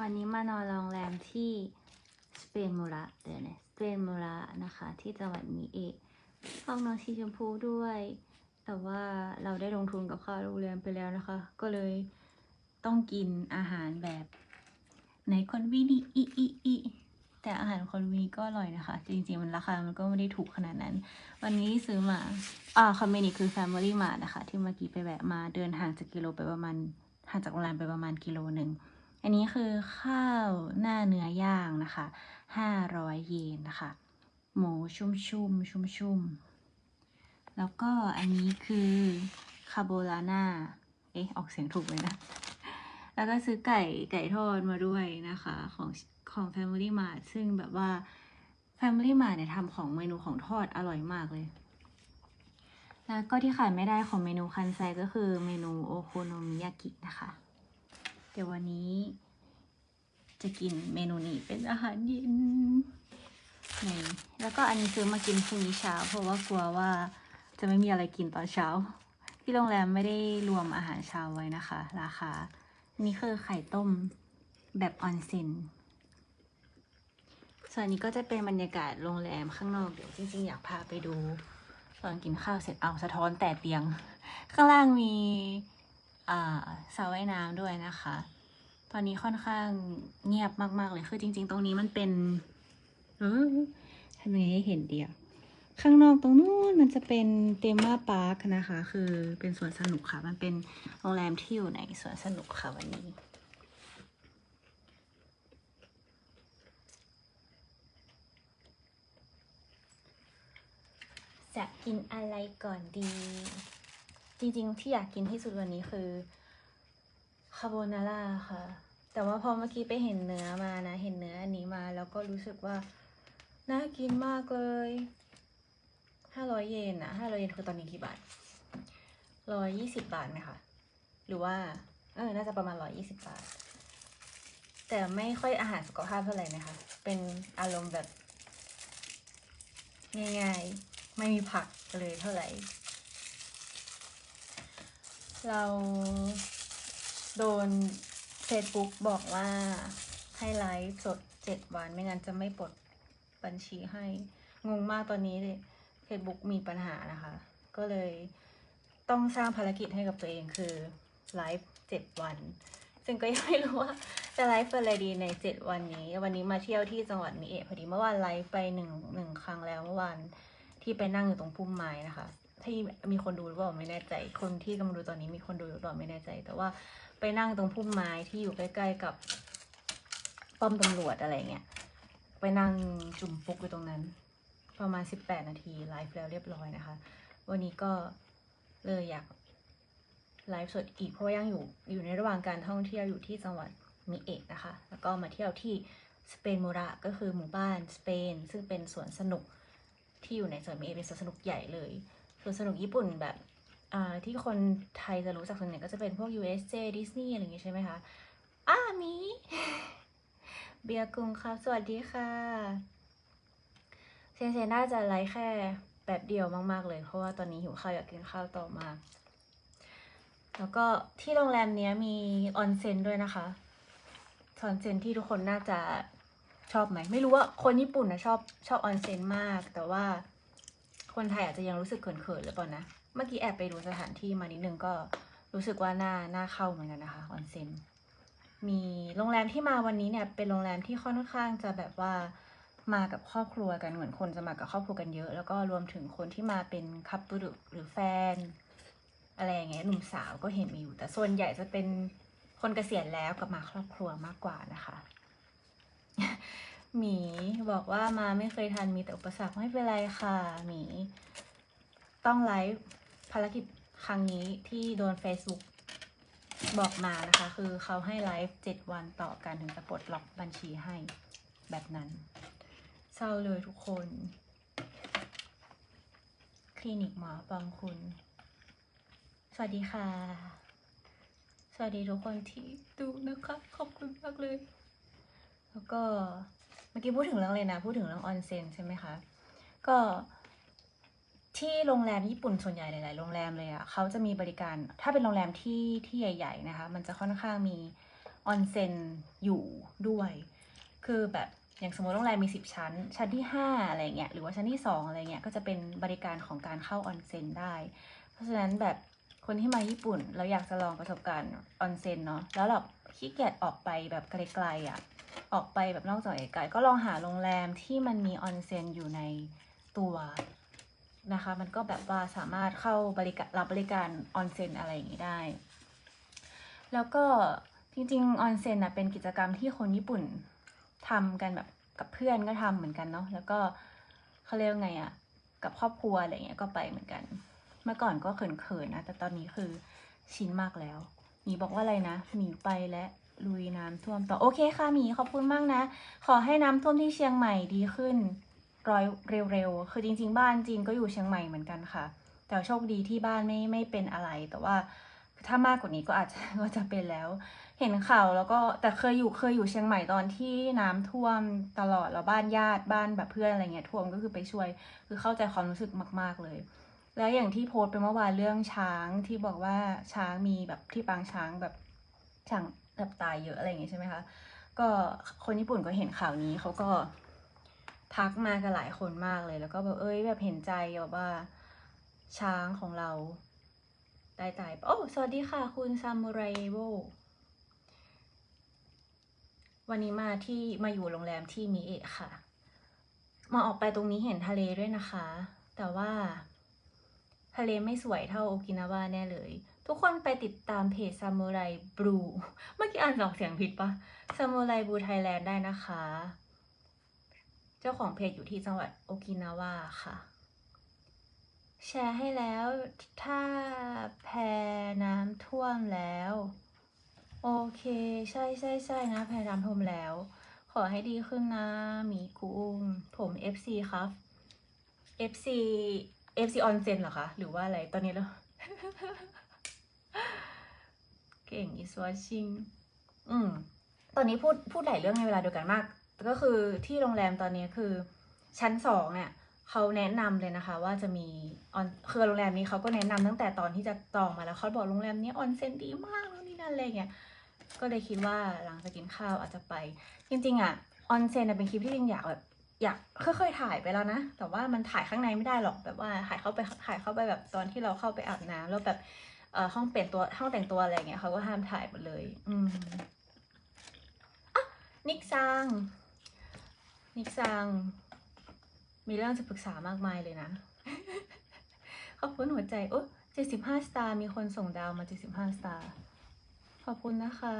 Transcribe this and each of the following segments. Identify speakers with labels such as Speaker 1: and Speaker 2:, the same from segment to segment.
Speaker 1: วันนี้มานอนโรงแรมที่สเปนมูระเดี๋ยวนะสเปนมูระนะคะ ที่จังหวัดมิเอะห้องนอนสีชมพูด้วย แต่ว่าเราได้ลงทุนกับค่าโรงแรมไปแล้วนะคะ ก็เลยต้องกินอาหารแบบในคนวีนีอีอีอีแต่อาหารคนวีก็อร่อยนะคะ จริงๆมันราคา มันก็ไม่ได้ถูกขนาดนั้น วันนี้ซื้อมา อ่าคอมเมนี่คือ Family Mart นะคะ ที่เมื่อกี้ไปแวะมาเดินห่างจากกิโลไปประมาณห่างจากโรงแรมไปประมาณกิโลหนึ่ง อันนี้คือข้าวหน้าเนื้อย่างนะคะห้าร้อยเยนนะคะ หมูชุ่มชุ่มชุ่มชุ่มแล้วก็อันนี้คือคาโบลาน่า เอ๊ะ ออกเสียงถูกเลยนะ แล้วก็ซื้อไก่ไก่ทอดมาด้วยนะคะ ของของ Family Mart ซึ่งแบบว่า Family Mart เนี่ยทำของเมนูของทอดอร่อยมากเลย แล้วก็ที่ขาดไม่ได้ของเมนูคันไซก็คือเมนูโอโคโนมิยากินะคะ ดี๋ยววันนี้ จะกินเมนูนี้เป็นอาหารเย็นนี่แล้วก็อันนี้ซื้อมากินพรุ่งนี้เช้า เพราะว่ากลัวว่าจะไม่มีอะไรกินตอนเช้า ที่โรงแรมไม่ได้รวมอาหารเช้าไว้นะคะ ราคา นี่คือไข่ต้มแบบออนเซนส่วนนี้ก็จะเป็นบรรยากาศโรงแรมข้างนอกเดี๋ยวจริงๆ อยากพาไปดู ตอนกินข้าวเสร็จเอาสะท้อนแต่เตียง ข้างล่างมี สระว่ายน้ำด้วยนะคะ ตอนนี้ค่อนข้างเงียบมาก ๆ เลย คือจริง ๆ ตรงนี้มันเป็นทำยังไงให้เห็นเดียว ข้างนอกตรงนู้นมันจะเป็นเตมมาพาร์คนะคะ คือเป็นสวนสนุกค่ะ มันเป็นโรงแรมที่อยู่ในสวนสนุกค่ะวันนี้จะกินอะไรก่อนดี จริง ๆ ที่อยากกินที่สุดวันนี้คือคาโบนาร่าค่ะ แต่ว่าพอเมื่อกี้ไปเห็นเนื้อมานะ เห็นเนื้ออันนี้มา แล้วก็รู้สึกว่าน่ากินมากเลยห้าร้อยเยนอะห้าร้อยเยนคือตอนนี้กี่บาทร้อยยี่สิบบาทไหมคะ หรือว่า เออ น่าจะประมาณร้อยยี่สิบบาท แต่ไม่ค่อยอาหารสุขภาพเท่าไหร่นะคะ เป็นอารมณ์แบบ ง่ายๆ ไม่มีผักเลยเท่าไหร่ เราโดน Facebook บอกว่าให้ไลฟ์สดเจ็ดวัน ไม่งั้นจะไม่ปลดบัญชีให้ งงมากตอนนี้เลย Facebook มีปัญหานะคะ ก็เลยต้องสร้างภารกิจให้กับตัวเองคือไลฟ์เจ็ดวัน ซึ่งก็ยังไม่รู้ว่าจะไลฟ์อะไรดีในเจ็ดวันนี้ วันนี้มาเที่ยวที่จังหวัดมิเอะพอดีเมื่อวานไลฟ์ไปหนึ่งหนึ่งครั้งแล้วเมื่อวานที่ไปนั่งอยู่ตรงพุ่มไม้นะคะ ที่มีคนดูหรือเปล่าไม่แน่ใจ คนที่กำลังดูตอนนี้มีคนดูหรือเปล่าไม่แน่ใจ แต่ว่าไปนั่งตรงพุ่มไม้ที่อยู่ใกล้ๆกับป้อมตำรวจอะไรเงี้ย ไปนั่งจุ่มปุกอยู่ตรงนั้น ประมาณ 18 นาทีไลฟ์แล้วเรียบร้อยนะคะ วันนี้ก็เลยอยากไลฟ์สดอีกเพราะว่ายังอยู่อยู่ในระหว่างการท่องเที่ยวอยู่ที่จังหวัดมิเอะนะคะ แล้วก็มาเที่ยวที่สเปนโมระก็คือหมู่บ้านสเปน ซึ่งเป็นสวนสนุกที่อยู่ในจังหวัดมิเอะเป็นสวนสนุกใหญ่เลย วนสนุกญี่ปุ่นแบบอ่าที่คนไทยจะรู้จักส่วนใหญ่ก็จะเป็นพวก USJ Disney อะไรอย่างงี้ใช่ไหมคะอ้ามีเบียร์กรุงครับ สวัสดีค่ะ เซนเซน่าจะไลฟ์แค่แบบเดียวมาก ๆ เลย เพราะว่าตอนนี้หิวข้าวอยากกินข้าวต่อมาก แล้วก็ที่โรงแรมนี้มีออนเซ็นด้วยนะคะออนเซ็นที่ทุกคนน่าจะชอบไหม ไม่รู้ว่าคนญี่ปุ่นนะชอบชอบออนเซ็นมาก แต่ว่า คนไทยอาจจะยังรู้สึกเขินๆหรือเปล่านะ เมื่อกี้แอบไปดูสถานที่มานิดนึงก็รู้สึกว่าหน่าหน่าเข้าเหมือนกันนะคะออนเซ็นมีโรงแรมที่มาวันนี้เนี่ยเป็นโรงแรมที่ค่อนข้างจะแบบว่ามากับครอบครัวกันเหมือนคนจะมากับครอบครัวกันเยอะ แล้วก็รวมถึงคนที่มาเป็นคัพตุรุหรือแฟน อะไรอย่างเงี้ยหนุ่มสาวก็เห็นมีอยู่ แต่ส่วนใหญ่จะเป็นคนเกษียณแล้วกับมาครอบครัวมากกว่านะคะ หมีบอกว่ามาไม่เคยทันมีแต่อุปสรรคไม่เป็นไรค่ะหมี ต้องไลฟ์ภารกิจครั้งนี้ที่โดน Facebook บอกมานะคะ คือเขาให้ไลฟ์เจ็ดวันต่อกันถึงจะปลดล็อกบัญชีให้แบบนั้น เศร้าเลยทุกคน คลินิกหมอบางคุณ สวัสดีค่ะ สวัสดีทุกคนที่ดูนะคะ ขอบคุณมากเลย แล้วก็ มื่อกี้พูดถึงเรื่องเลยนะ พูดถึงเรื่องออนเซ็นใช่ไหมคะ ก็ที่โรงแรมญี่ปุ่นส่วนใหญ่หลาย ๆ โรงแรมเลยอะ่ะเขาจะมีบริการ ถ้าเป็นโรงแรมที่ที่ใหญ่ ๆ นะคะ มันจะค่อนข้างมี
Speaker 2: ออนเซ็นอยู่ด้วย คือแบบอย่างสมมติโรงแรมมี 10 ชั้น ชั้นที่ 5 อะไรเงี้ย หรือว่าชั้นที่ 2 อะไรเงี้ย ก็จะเป็นบริการของการเข้าออนเซ็นได้ เพราะฉะนั้นแบบคนที่มาญี่ปุ่นเราอยากจะลองประสบการณ์ออนเซ็นเนาะ แล้วเราขี้เกียจออกไปแบบไกล ๆอะ่ะ ออกไปแบบนอกจากไกลๆก็ลองหาโรงแรมที่มันมีออนเซ็นอยู่ในตัวนะคะ มันก็แบบว่าสามารถเข้าบริการรับบริการออนเซ็นอะไรอย่างนี้ได้ แล้วก็จริงๆออนเซ็นอะเป็นกิจกรรมที่คนญี่ปุ่นทำกันแบบกับเพื่อนก็ทำเหมือนกันเนาะแล้วก็เขาเรียกว่าไงอะกับครอบครัวอะไรเงี้ยก็ไปเหมือนกัน เมื่อก่อนก็เขินๆนะแต่ตอนนี้คือชินมากแล้วหมีบอกว่าอะไรนะหมีไปและ ลุยน้ำท่วมต่อโอเคค่ะหมีขอบคุณมากนะ ขอให้น้ำท่วมที่เชียงใหม่ดีขึ้นร้อยเร็วๆ คือจริง ๆ บ้านจีนก็อยู่เชียงใหม่เหมือนกันค่ะ แต่โชคดีที่บ้านไม่ไม่เป็นอะไร แต่ว่าถ้ามากกว่านี้ก็อาจจะก็จะเป็นแล้ว เห็นข่าวแล้วก็แต่เคยอยู่เคยอยู่เชียงใหม่ตอนที่น้ำท่วมตลอดแล้วบ้านญาติบ้านแบบเพื่อนอะไรเงี้ยท่วมก็คือไปช่วย คือเข้าใจความรู้สึกมาก ๆเลย แล้วอย่างที่โพสต์ไปเมื่อวานเรื่องช้างที่บอกว่าช้างมีแบบที่ปางช้างแบบช้าง แบบตายเยอะอะไรอย่างเงี้ยใช่ไหมคะก็คนญี่ปุ่นก็เห็นข่าวนี้เขาก็ทักมากันหลายคนมากเลย แล้วก็แบบเอ้ยแบบเห็นใจแบบว่าช้างของเราได้ตายโอ้สวัสดีค่ะ คุณซามูไรโบวันนี้มาที่มาอยู่โรงแรมที่มิเอะค่ะ มาออกไปตรงนี้เห็นทะเลด้วยนะคะ แต่ว่าทะเลไม่สวยเท่าโอกินาวาแน่เลย ทุกคนไปติดตามเพจซามูไรบลูเมื่อกี้อ่านออกเสียงผิดปะซามูไรบลูไทยแลนด์ได้นะคะ เจ้าของเพจอยู่ที่จังหวัดโอกินาวาค่ะ แชร์ให้แล้ว ถ้าแพน้ำท่วมแล้ว โอเค ใช่ใช่ใช่นะแพน้ำท่วมแล้ว ขอให้ดีขึ้นนะหมีกุ้งผม FC ครับ FC FC ออนเซนเหรอคะ หรือว่าอะไรตอนนี้แล้ว เก่ง is watching อืม ตอนนี้พูดพูดหลายเรื่องในเวลาเดียวกันมาก ก็คือที่โรงแรมตอนนี้คือ ชั้นสองเนี่ยเขาแนะนำเลยนะคะ ว่าจะมีออนคือโรงแรมนี้เขาก็แนะนำตั้งแต่ตอนที่จะจองมาแล้วเขาบอกโรงแรมนี้ออนเซ็นดีมากนู่นนี่นั่นอะไรเงี้ยก็เลยคิดว่าหลังจากกินข้าวอาจจะไป จริง ๆ อะออนเซ็นเป็นคลิปที่จริงอยากแบบอยากเคยๆถ่ายไปแล้วนะ แต่ว่ามันถ่ายข้างในไม่ได้หรอกแบบว่าถ่ายเข้าไปถ่ายเข้าไปแบบตอนที่เราเข้าไปอาบน้ำแล้วแบบ ห้องเปลี่ยนตัวห้องแต่งตัวอะไรเงี้ยเขาก็ห้ามถ่ายหมดเลย อืมอะนิกซังนิกซังมีเรื่องจะปรึกษามากมายเลยนะ ขอบคุณหัวใจ โอ้เจ็ดสิบห้าสตาร์ มีคนส่งดาวมาเจ็ดสิบห้าสตาร์ ขอบคุณนะคะ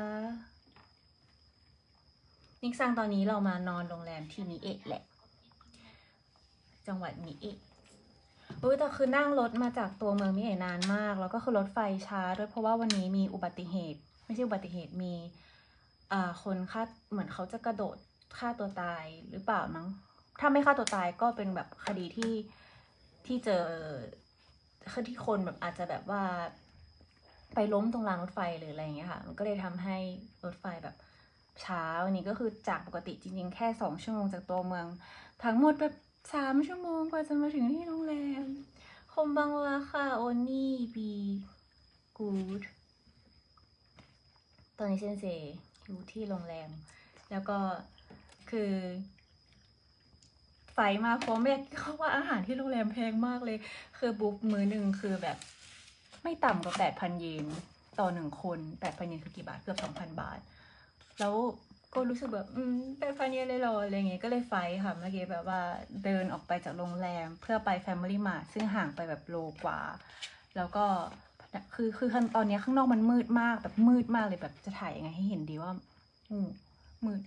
Speaker 2: นิกซังตอนนี้เรามานอนโรงแรมที่มิเอะแหละ จังหวัดมิเอะ อุ้ยแต่คือนั่งรถมาจากตัวเมืองมิเอะนานมาก แล้วก็คือรถไฟช้าด้วยเพราะว่าวันนี้มีอุบัติเหตุ ไม่ใช่อุบัติเหตุมีอ่าคนฆ่าเหมือนเขาจะกระโดดฆ่าตัวตายหรือเปล่ามั้งถ้าไม่ฆ่าตัวตายก็เป็นแบบคดีที่ที่เจอคือที่คนแบบอาจจะแบบว่า ไปล้มตรงรางรถไฟหรืออะไรอย่างเงี้ยค่ะ มันก็เลยทำให้รถไฟแบบช้าวันนี้ก็คือจากปกติจริงๆ แค่สองชั่วโมงจากตัวเมือง ทั้งหมดแบบ สามชั่วโมงกว่าจะมาถึงที่โรงแรมคมบังวาค่ะโอนี่บีกูดตอนนี้เซนเซอยู่ที่โรงแรม แล้วก็คือไฟมาพร้อมแม่เขาว่าอาหารที่โรงแรมแพงมากเลย คือบุ๊กมือหนึ่งคือแบบ ไม่ต่ำกว่าแปดพันเยนต่อหนึ่งคนแปดพันเยนคือกี่บาทเกือบสองพันบาท แล้วก็รู้สึกแบบอืมแปดพันเยนเลยเหรออะไรเงี้ยก็เลยไฟค่ะเมื่อกี้แบบว่าเดินออกไปจากโรงแรมเพื่อไป Family Mart ซึ่งห่างไปแบบโลกว่า แล้วก็คือคือตอนนี้ข้างนอกมันมืดมากแบบมืดมากเลยแบบจะถ่ายยังไงให้เห็นดีว่าอืมมืด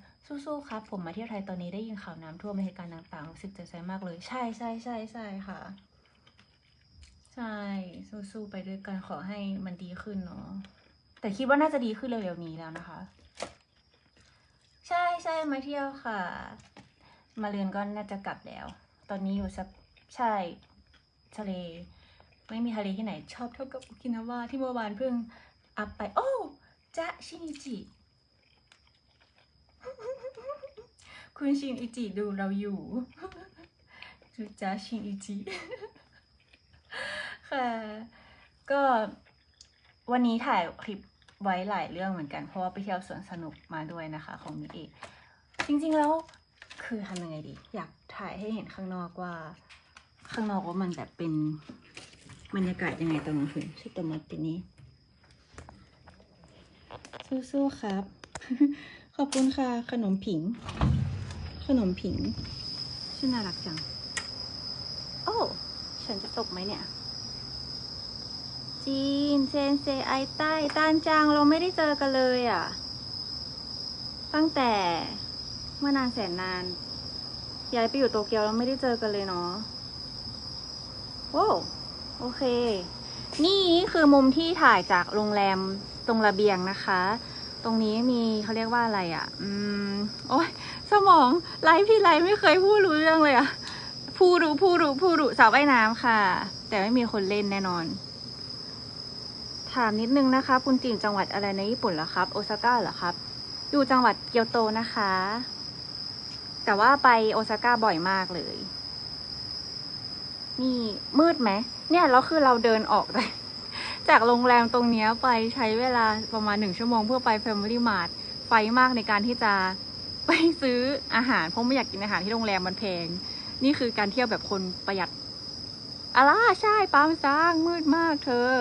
Speaker 2: สู้ๆครับผมมาเที่ยวไทยตอนนี้ได้ยินข่าวน้ำท่วมเหตุการณ์ต่างๆรู้สึกเจ็บใจมากเลย ใช่ใช่ใช่ใช่ค่ะ ใช่สู้ๆไปด้วยกันขอให้มันดีขึ้นเนาะแต่คิดว่าน่าจะดีขึ้นเร็วๆนี้แล้วนะคะ ใช่มาเที่ยวค่ะ มาเรือนก็น่าจะกลับแล้ว ตอนนี้อยู่สักใช่ทะเล ไม่มีทะเลที่ไหนชอบเท่ากับโอกินาวาที่เมื่อวานเพิ่งอัพไป โอ้จะชินิจิ คุณชินอิจิดูเราอยู่จูจ้าชินอิจิค่ะ ก็วันนี้ถ่ายคลิป ไว้หลายเรื่องเหมือนกัน เพราะว่าไปเที่ยวสวนสนุกมาด้วยนะคะของมิเอะจริงๆแล้วคือทำยังไงดี อยากถ่ายให้เห็นข้างนอกว่า ข้างนอกว่ามันแบบเป็นบรรยากาศยังไงตอนกลางคืนชิโตมัตตินี้ สู้ๆครับ ขอบคุณค่ะ ขนมผิง ขนมผิง ชื่อน่ารักจัง โอ้ ฉันจะตกไหมเนี่ย จีน เซนเซไอใต้ตานจางเราไม่ได้เจอกันเลยอะ ตั้งแต่เมื่อนานแสนนาน ย้ายไปอยู่โตเกียวเราไม่ได้เจอกันเลยเนาะโว้โอเค นี่คือมุมที่ถ่ายจากโรงแรมตรงระเบียงนะคะ ตรงนี้มีเขาเรียกว่าอะไรอะ่ะ อืม โอ้ยสมองไลฟ์พี่ไลฟ์ไม่เคยพูดรู้เรื่องเลยอะ่ะผู้รู้ผู้รู้ผู้รู้สาวว่ายน้ำค่ะ แต่ไม่มีคนเล่นแน่นอน ถามนิดนึงนะคะ คุณจีนจังหวัดอะไรในญี่ปุ่นเหรอครับ โอซาก้าเหรอครับ อยู่จังหวัดเกียวโตนะคะ แต่ว่าไปโอซาก้าบ่อยมากเลย นี่มืดไหม เนี่ยแล้วคือเราเดินออกจากจากโรงแรมตรงนี้ไปใช้เวลาประมาณหนึ่งชั่วโมงเพื่อไป Family Mart ไฟมากในการที่จะไปซื้ออาหาร เพราะไม่อยากกินอาหารที่โรงแรมมันแพง นี่คือการเที่ยวแบบคนประหยัดอะไรใช่ปามซางมืดมากเธอ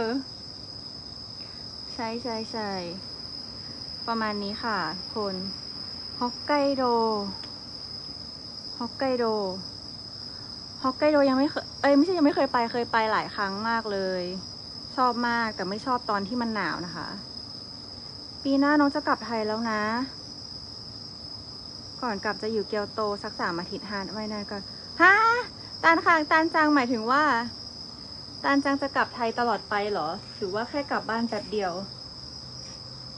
Speaker 2: ใช่ใช่ใช่ประมาณนี้ค่ะคนฮอกไกโดฮอกไกโดฮอกไกโดยังไม่เคยเอ้ยไม่ใช่ยังไม่เคยไปเคยไปหลายครั้งมากเลย ชอบมากแต่ไม่ชอบตอนที่มันหนาวนะคะ ปีหน้าน้องจะกลับไทยแล้วนะ ก่อนกลับจะอยู่เกียวโตสักสามอาทิตย์ฮานไว้นานก่อนฮะตานคางตานจังหมายถึงว่า ตานจังจะกลับไทยตลอดไปเหรอ หรือว่าแค่กลับบ้านแป๊บเดียว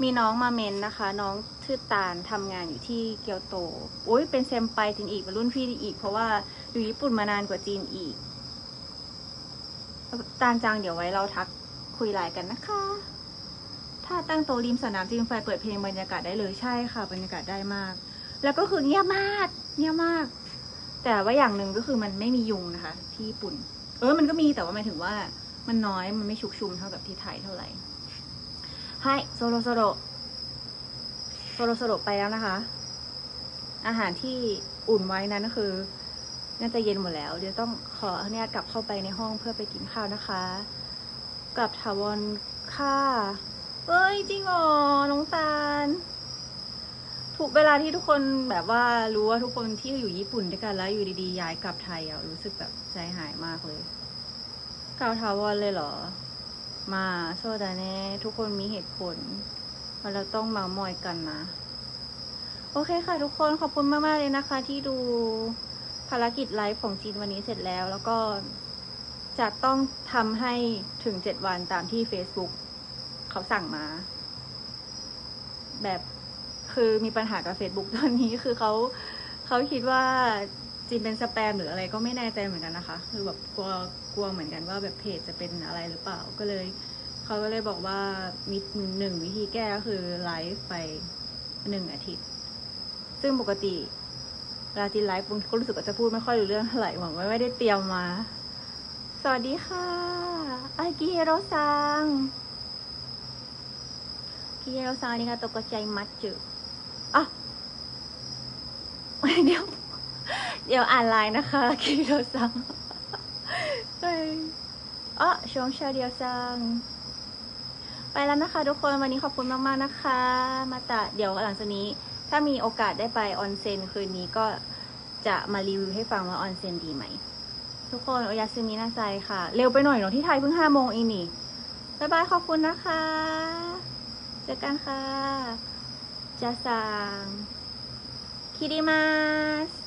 Speaker 2: มีน้องมาเมนนะคะ น้องชื่อตาลทำงานอยู่ที่เกียวโตโอ้ยเป็นเซมไปจริงอีกเป็นรุ่นพี่อีก เพราะว่าอยู่ญี่ปุ่นมานานกว่าจีนอีก ตาลจังเดี๋ยวไว้เราทักคุยไลน์กันนะคะ ถ้าตั้งโตะริมสนามจริงไฟเปิดเพลงบรรยากาศได้เลยใช่ค่ะ บรรยากาศได้มาก แล้วก็คือเงียบมาก เงียบมาก แต่ว่าอย่างหนึ่งก็คือมันไม่มียุงนะคะ ที่ญี่ปุ่น เออมันก็มีแต่ว่าหมายถึงว่า มันน้อยมันไม่ชุกชุมเท่ากับที่ไทยเท่าไหร่ให้โซโลโซโลโซโลโซโลไปแล้วนะคะ อาหารที่อุ่นไว้นั้นก็คือน่าจะเย็นหมดแล้ว เดี๋ยวต้องขออนุญาตกลับเข้าไปในห้องเพื่อไปกินข้าวนะคะกลับถาวรค่ะ เอ้ย จริงเหรอน้องตาล ถูกเวลาที่ทุกคนแบบว่ารู้ว่าทุกคนที่อยู่ญี่ปุ่นด้วยกันแล้วอยู่ดีๆย้ายกลับไทยอะรู้สึกแบบใจหายมากเลยกล่าวถาวรเลยเหรอ มาโซดาเน่ทุกคนมีเหตุผลว่าเราต้องมามอยกันนะ โอเคค่ะทุกคนขอบคุณมาก ๆ เลยนะคะ ที่ดูภารกิจไลฟ์ของจีนวันนี้เสร็จแล้ว แล้วก็จะต้องทำให้ถึงเจ็ดวันตามที่ Facebook เขาสั่งมา แบบ คือมีปัญหากับ Facebook ตอนนี้คือเขาเขาคิดว่าจีนเป็นสแปมหรืออะไรก็ไม่แน่ใจเหมือนกันนะคะ คือแบบกลัวกลัวเหมือนกันว่าแบบเพจจะเป็นอะไรหรือเปล่าก็เลยเขาก็เลยบอกว่ามีหนึ่งวิธีแก้ก็คือไลฟ์ไปหนึ่งอาทิตย์ ซึ่งปกติเวลาจีนไลฟ์ก็รู้สึกว่าจะพูดไม่ค่อยรู้เรื่องเท่าไหร่หวังว่าไม่ได้เตรียมมา สวัสดีค่ะอากิเฮโรซังกิเฮโรซังนี่ค่ะตกใจมัดจือ เดี๋ยว เดี๋ยวอ่านไลน์นะคะกิโรซังเฮ้ยอ๋อชงชาเดียวซังไปแล้วนะคะทุกคนวันนี้ขอบคุณมากๆนะคะ มาตะเดี๋ยวหลังจากนี้ ถ้ามีโอกาสได้ไปออนเซ็นคืนนี้ก็จะมารีวิวให้ฟังว่าออนเซ็นดีไหม ทุกคนโอยาซึมินาไซค่ะ เร็วไปหน่อยเนาะที่ไทยเพิ่งห้าโมงเองนี่บายบายขอบคุณนะคะ เจอกันค่ะจะสั่ง คิริมาส